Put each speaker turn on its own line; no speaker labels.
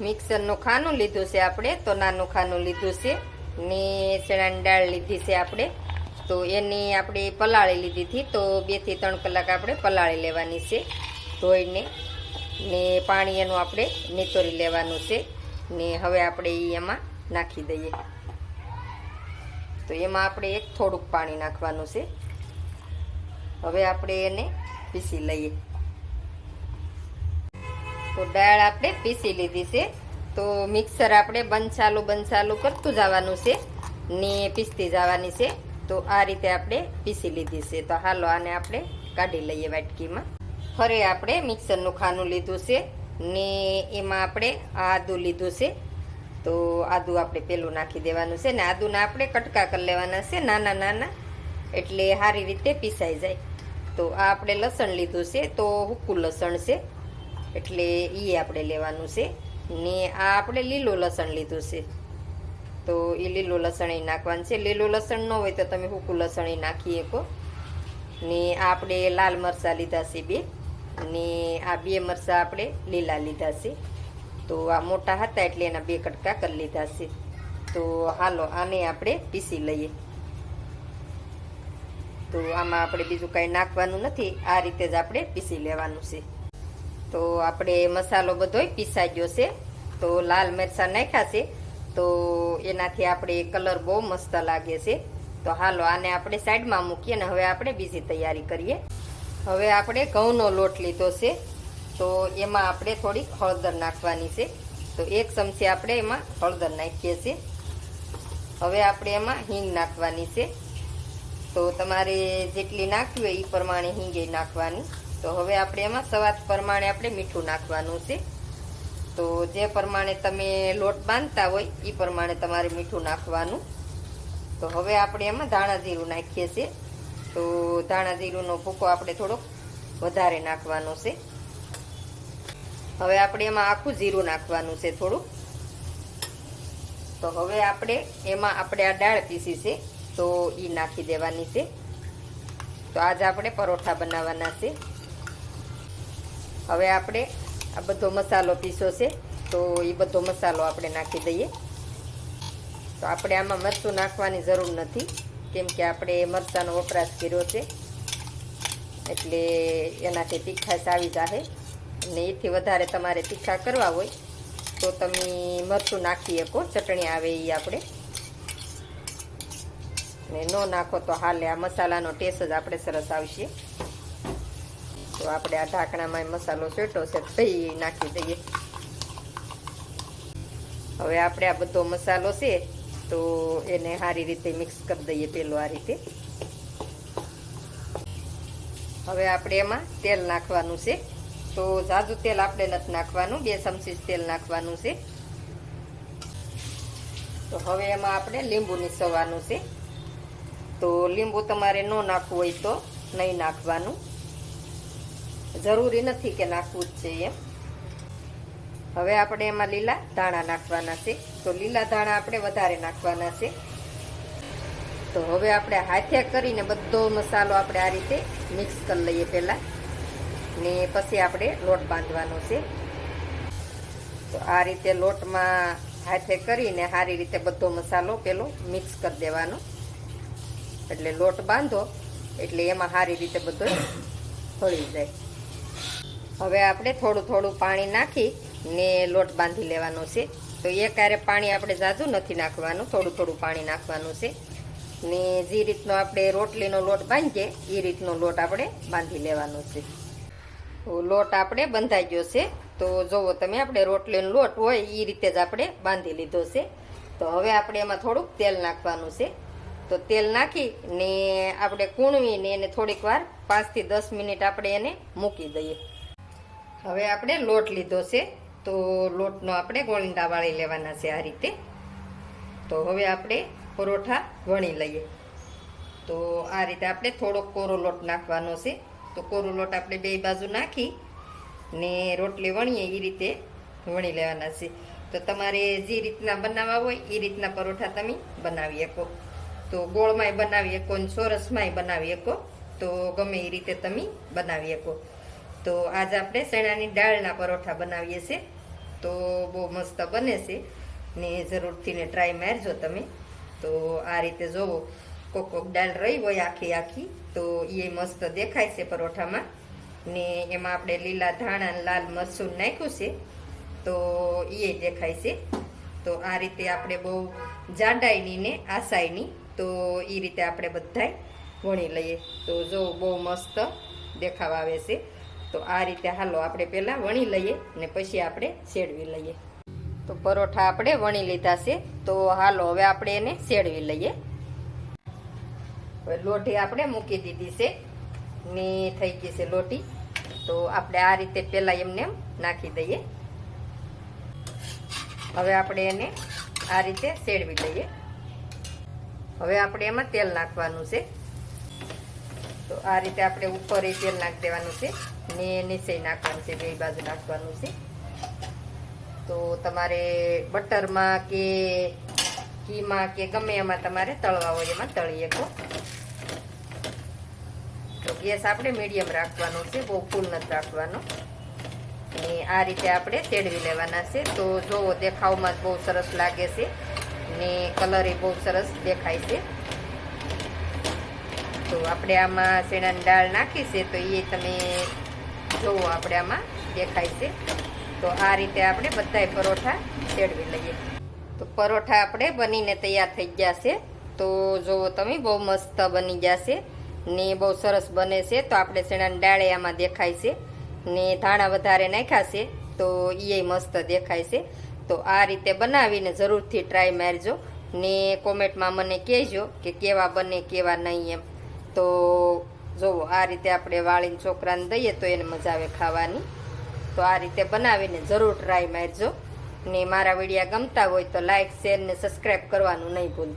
મિક્સરનું ખાનું લીધું છે આપણે, તો નાનું ખાનું લીધું છે. ને ચણાની દાળ લીધી છે આપણે. તો એની આપણે પલાળી લીધી હતી, તો બેથી ત્રણ કલાક આપણે પલાળી લેવાની છે. ધોઈને ને પાણી એનું આપણે નીતોરી લેવાનું છે. ને હવે આપણે એમાં નાખી દઈએ. તો એમાં આપણે એક થોડુંક પાણી નાખવાનું છે. હવે આપણે એને પીસી લઈએ. તો દાળ આપણે પીસી લીધી છે. તો મિક્સર આપણે બંધ ચાલુ કરતું જવાનું છે ને પીસતી જવાની છે. તો આ રીતે આપણે પીસી લીધી છે. તો હાલો આને આપણે કાઢી લઈએ વાટકીમાં. ફરી આપણે મિક્સરનું ખાનું લીધું છે ને એમાં આપણે આદુ લીધું છે. તો આદું આપણે પેલું નાખી દેવાનું છે ને આદુના આપણે કટકા કરી લેવાના છે નાના નાના. એટલે સારી રીતે પીસાઈ જાય. તો આ આપણે લસણ લીધું છે. તો હુકું લસણ છે. એટલે એ આપણે લેવાનું છે. ને આ આપણે લીલું લસણ લીધું છે. તો એ લીલું લસણ એ નાખવાનું છે. લીલું લસણ ન હોય તો તમે હુકું લસણ એ નાખી શકો. ને આપણે લાલ મરચાં લીધા છે બે. ને આ બે મરચાં આપણે લીલા લીધા છે. તો આ મોટા હતા એટલે એના બે કટકા કરી લીધા છે. તો હાલો આને આપણે પીસી લઈએ. તો આમાં આપણે બીજું કાંઈ નાખવાનું નથી. આ રીતે જ આપણે પીસી લેવાનું છે. તો આપણે મસાલો બધોય પીસાઈ ગયો છે. તો લાલ મરચાં નાખ્યા છે. તો એનાથી આપણે કલર બહુ મસ્ત લાગે છે. તો હાલો, આને આપણે સાઈડમાં મૂકીએ ને હવે આપણે બીજી તૈયારી કરીએ. હવે આપણે ઘઉંનો લોટ લીધો છે. તો એમાં આપણે થોડીક હળદર નાખવાની છે. તો એક ચમચી આપણે એમાં હળદર નાખીએ છીએ. હવે આપણે એમાં હિંગ નાખવાની છે. તો તમારે જેટલી નાખવી હોય એ પ્રમાણે હિંગે નાખવાની. તો હવે આપણે એમાં સ્વાદ પ્રમાણે આપણે મીઠું નાખવાનું છે. તો જે પ્રમાણે તમે લોટ બાંધતા હોય એ પ્રમાણે તમારે મીઠું નાખવાનું. તો હવે આપણે એમાં ધાણા જીરું નાખીએ છીએ. તો ધાણા જીરુંનો ભૂકો આપણે થોડોક વધારે નાખવાનો છે. હવે આપણે એમાં આખું જીરું નાખવાનું છે થોડું તો હવે આપણે એમાં આપણે આ દાળ પીસી છે, તો એ નાખી દેવાની છે. તો આજ આપણે પરોઠા બનાવવાના છે. હવે આપણે આ બધો મસાલો પીસો છે, તો એ બધો મસાલો આપણે નાખી દઈએ. તો આપણે આમાં મરચું નાખવાની જરૂર નથી, કેમ કે આપણે મરચાંનો વપરાશ કર્યો છે. એટલે એનાથી તીખાશ આવી જશે અને એથી વધારે તમારે તીખા કરવા હોય, તો તમે મરચું નાખી શકો, ચટણી આવે એ આપણે. ને ન નાખો તો હાલે, આ મસાલાનો ટેસ્ટ જ આપણે સરસ આવશે. તો આપણે આ ઢાંકણામાં મસાલો સેટો છે ભાઈ નાખી દઈએ. હવે આપણે આ બધો મસાલો છે તો એને સારી રીતે મિક્સ કરી દઈએ પેલો આ રીતે. હવે આપણે એમાં તેલ નાખવાનું છે. તો ઝાઝુ તેલ આપણે નથી નાખવાનું, બે ચમચી તેલ નાખવાનું છે. તો હવે એમાં આપણે લીંબુ નીસવવાનું છે. તો લીંબુ તમારે ન નાખવું હોય તો નહીં નાખવાનું. જરૂરી નથી કે નાખવું જ છે એમ. હવે આપણે એમાં લીલા ધાણા નાખવાના છે. તો લીલા ધાણા આપણે વધારે નાખવાના છે. તો હવે આપણે હાથે કરીને બધો મસાલો આપણે આ રીતે મિક્સ કરી લઈએ પહેલાં. ને પછી આપણે લોટ બાંધવાનો છે. તો આ રીતે લોટમાં હાથે કરીને સારી રીતે બધો મસાલો પેલો મિક્સ કરી દેવાનો. એટલે લોટ બાંધો એટલે એમાં સારી રીતે બધો ફળી જાય. હવે આપણે થોડું થોડું પાણી નાખી ને લોટ બાંધી લેવાનો છે. તો એક ક્યારે પાણી આપણે ઝાઝુ નથી નાખવાનું, થોડું થોડું પાણી નાખવાનું છે. ને જે રીતનો આપણે રોટલીનો લોટ બાંધીએ, એ રીતનો લોટ આપણે બાંધી લેવાનો છે. લોટ આપણે બંધાઈ ગયો છે. તો જુઓ તમે, આપણે રોટલીનો લોટ હોય, એ રીતે જ આપણે બાંધી લીધો છે. તો હવે આપણે એમાં થોડુંક તેલ નાખવાનું છે. તો તેલ નાખી ને આપણે કૂણવીને એને થોડીક વાર પાંચથી દસ મિનિટ આપણે એને મૂકી દઈએ. હવે આપણે લોટ લીધો છે. તો લોટનો આપણે ગોળીંડા વાળી લેવાના છે આ રીતે. તો હવે આપણે પરોઠા વણી લઈએ. તો આ રીતે આપણે થોડોક કોરો લોટ નાખવાનો છે. તો કોરો લોટ આપણે બે બાજુ નાખી ને રોટલી વણીએ એ રીતે વણી લેવાના છે. તો તમારે જે રીતના બનાવવા હોય એ રીતના પરોઠા તમે બનાવી શકો. તો ગોળમાંય બનાવી શકો ને ચોરસમાંય બનાવી શકો. તો ગમે એ રીતે તમે બનાવી શકો. તો આજ આપણે ચણાની દાળના પરોઠા બનાવીએ છીએ. તો બહુ મસ્ત બને છે. ને જરૂરથી ને ટ્રાય મારજો તમે. તો આ રીતે જોવો કોક કોક દાળ રહી હોય આખી આખી, તો એ મસ્ત દેખાય છે પરોઠામાં. ને એમાં આપણે લીલા ધાણા લાલ મરચું નાખ્યું છે. તો એ દેખાય છે. તો આ રીતે આપણે બહુ જાડાઈની ને આસાઈની, તો એ રીતે આપણે બધાય વણી લઈએ. તો જો બહુ મસ્ત દેખાવ આવે છે. તો આ રીતે હાલો આપણે પહેલાં વણી લઈએ ને પછી આપણે શેડવી લઈએ. તો પરોઠા આપણે વણી લીધા છે. તો હાલો હવે આપણે એને શેડવી લઈએ. હવે લોટી આપણે મૂકી દીધી છે. ને થઈ ગઈ છે લોટી તો આપણે આ રીતે પહેલાં એમને એમ નાખી દઈએ. હવે આપણે એને આ રીતે શેડવી લઈએ. હવે આપણે એમાં તેલ નાખવાનું છે. તો આ રીતે આપણે ઉપર એ તેલ નાખી દેવાનું છે. ને નીચે નાખવાનું છે, બે બાજુ નાખવાનું છે. તો તમારે બટરમાં કે ઘીમાં કે ગમે એમાં તમારે તળવા હોય, એમાં તળી શકો તો ગેસ આપણે મીડિયમ રાખવાનો છે, બહુ ફૂલ નથી રાખવાનો. ને આ રીતે આપણે તેડવી લેવાના છે. તો જોવો, દેખાવમાં જ બહુ સરસ લાગે છે. ને કલર એ બહુ સરસ દેખાય છે. તો આપણે આમાં શેણાની દાળ નાખી છે, તો એ તમે જોવો આપણે આમાં દેખાય છે. તો આ રીતે આપણે બધાય પરોઠા ચેડવી લઈએ. તો પરોઠા આપણે બનીને તૈયાર થઈ ગયા છે. તો જોવો તમે બહુ મસ્ત બની ગયા છે ને બહુ સરસ બને છે, તો આપણે શેણાની દાળે આમાં દેખાય છે. ને ધાણા વધારે નાખ્યા છે, તો એ મસ્ત દેખાય છે. તો આ રીતે બનાવીને જરૂરથી ટ્રાય મારજો. ને કોમેન્ટમાં મને કહેજો કે કેવા બને કેવા નહીં એમ. તો જોવો આ રીતે આપણે વાળીને છોકરાને દઈએ તો એને મજા આવે ખાવાની. તો આ રીતે બનાવીને જરૂર ટ્રાય મારજો. ને મારા વિડીયા ગમતા હોય તો લાઈક શેર ને સબસ્ક્રાઈબ કરવાનું નહીં ભૂલતા.